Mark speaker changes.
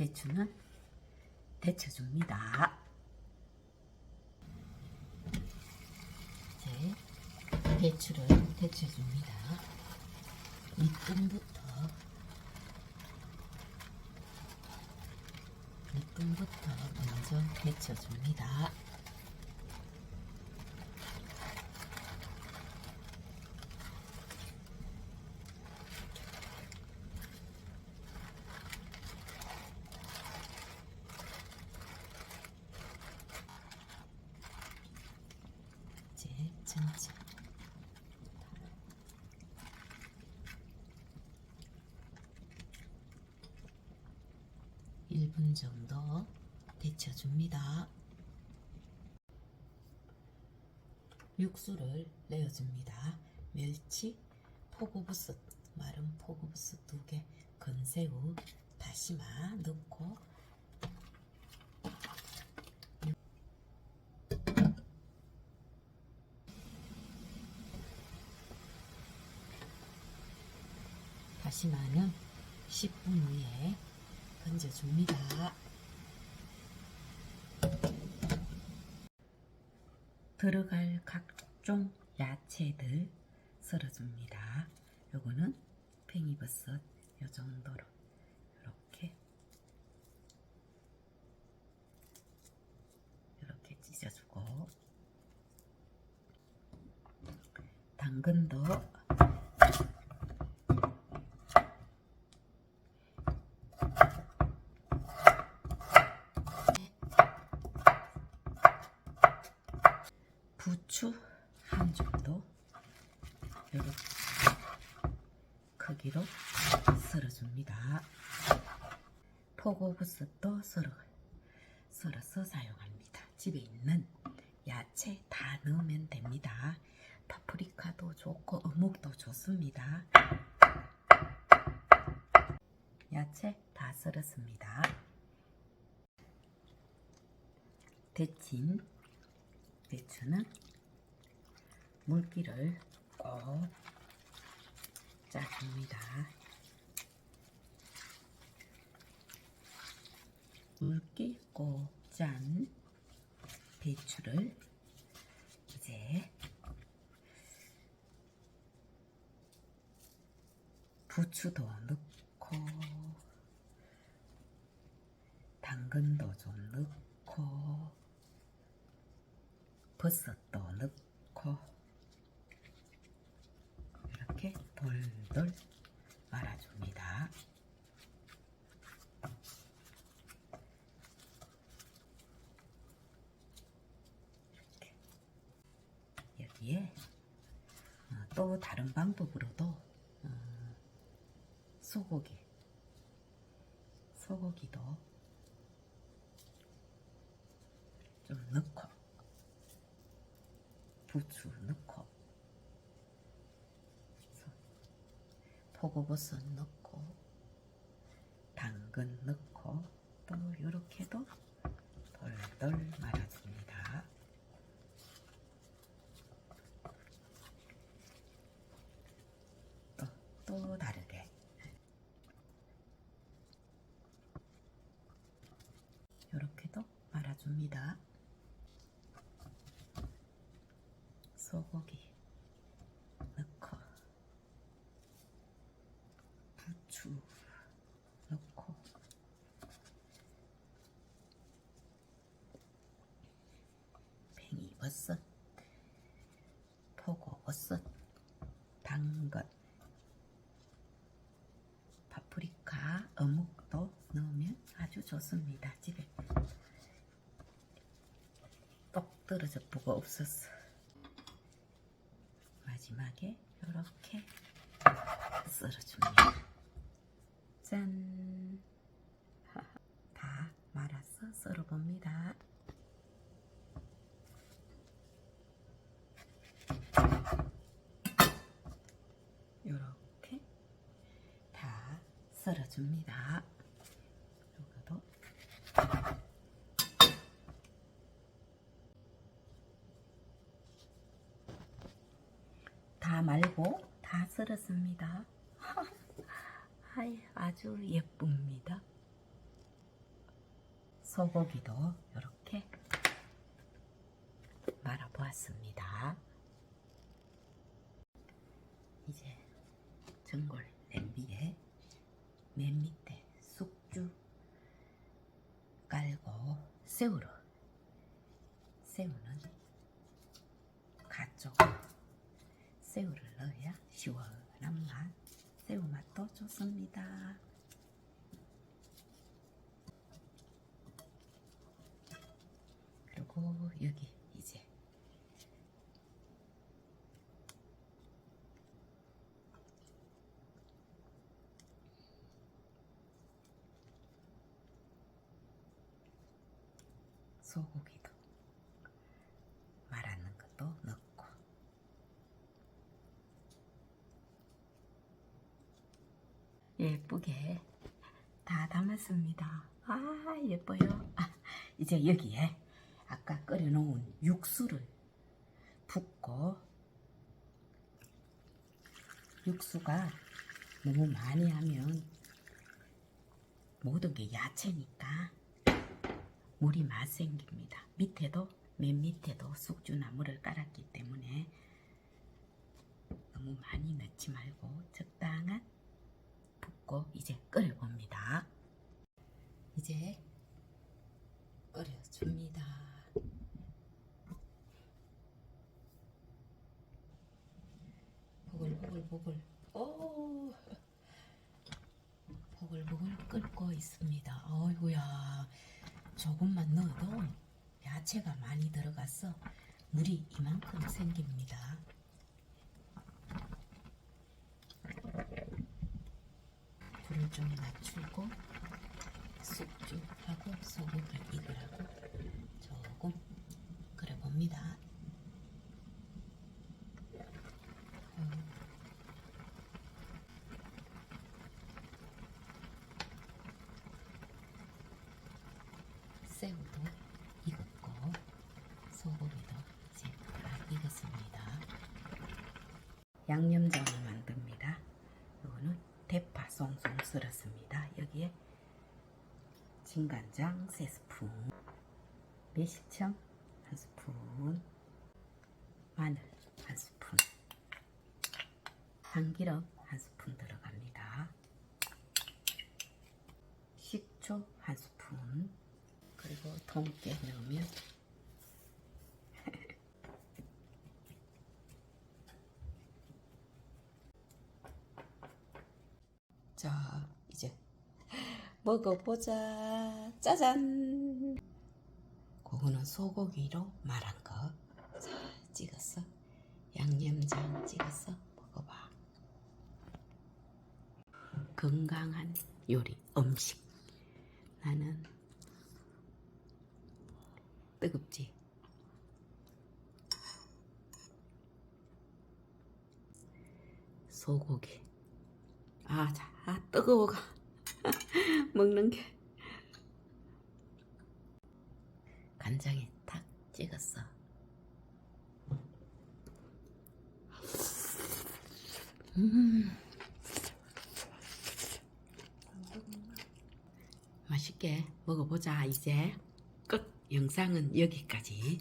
Speaker 1: 배추는 데쳐줍니다. 이제 배추를 데쳐줍니다. 밑분부터 밑분부터 먼저 데쳐줍니다. 이제 전체 1분 정도 데쳐줍니다. 육수를 내어줍니다. 멸치, 포고버섯, 마른 포고버섯 2개, 건새우, 다시마 넣고 다시마는 10분 후에 건져줍니다. 들어갈 각종 야채들 썰어줍니다. 요거는 팽이버섯 요 정도로 이렇게 이렇게 찢어주고 당근도 부추 한 정도 이렇게 크기로 썰어줍니다. 포고버섯도 썰어, 썰어서 사용합니다. 집에 있는 야채 다 넣으면 됩니다. 파프리카도 좋고 어묵도 좋습니다. 야채 다 썰었습니다. 데친 배추는 물기를 꼭 짜줍니다. 물기 꼭 짠 배추를 이제 부추도 넣고 당근도 좀 넣고 버섯도 넣고 이렇게 돌돌 말아줍니다. 이렇게. 여기에 어, 또 다른 방법으로도 어, 소고기 소고기도 좀 넣고 부추 넣고 포고버섯 넣고 당근 넣고 또 이렇게도 돌돌 말아줍니다. 또, 또 다르게 이렇게도 말아줍니다. 소고기 넣고 부추 넣고. 팽이버섯 포고버섯 당근 파프리카 어묵도 넣으면 아주 좋습니다 집에. 똑 떨어져 보고 없었어 마지막에 이렇게 썰어줍니다. 짠! 다 말아서 썰어봅니다. 이렇게 다 썰어줍니다. 요거도 다 말고 다 썰었습니다. 아이, 아주 예쁩니다. 소고기도 이렇게 말아 보았습니다. 이제 전골 냄비에 맨 밑에 숙주 깔고 새우를 새우는 가쪽 새우를 넣어야 시원한 맛 새우 맛도 좋습니다. 여기 이제 소고기도 말하는 것도 넣고 예쁘게 다 담았습니다. 아 예뻐요. 아, 이제 여기에 아까 끓여놓은 육수를 붓고 육수가 너무 많이 하면 모든 게 야채니까 물이 맛 생깁니다. 밑에도 맨 밑에도 숙주나물을 깔았기 때문에 너무 많이 넣지 말고 적당한 붓고 이제 끓여봅니다. 이제 끓여줍니다. 보글보글 보글 오 보글보글 끓고 있습니다. 어이구야 조금만 넣어도 야채가 많이 들어가서 물이 이만큼 생깁니다. 불을 좀 낮추고 숙주하고 소고기 익으라고 조금 끓여봅니다. 음. 새우도 익었고 소고기도 이제 다 익었습니다. 양념장을 만듭니다. 이거는 대파 송송 썰었습니다. 여기에 진간장 3스푼, 매실청 1스푼, 마늘 1스푼, 참기름 1스푼 들어갑니다. 식초 1스푼, 그리고 통깨 넣으면 자 이제 먹어보자. 짜잔. 그거는 소고기로 말한 거. 자, 찍었어? 양념장 찍었어? 먹어봐. 건강한 요리 음식. 나는 뜨겁지? 소고기. 아, 자, 아, 뜨거워가 먹는 게 간장에 탁 찍었어. 음, 맛있게 먹어보자 이제 끝. 영상은 여기까지.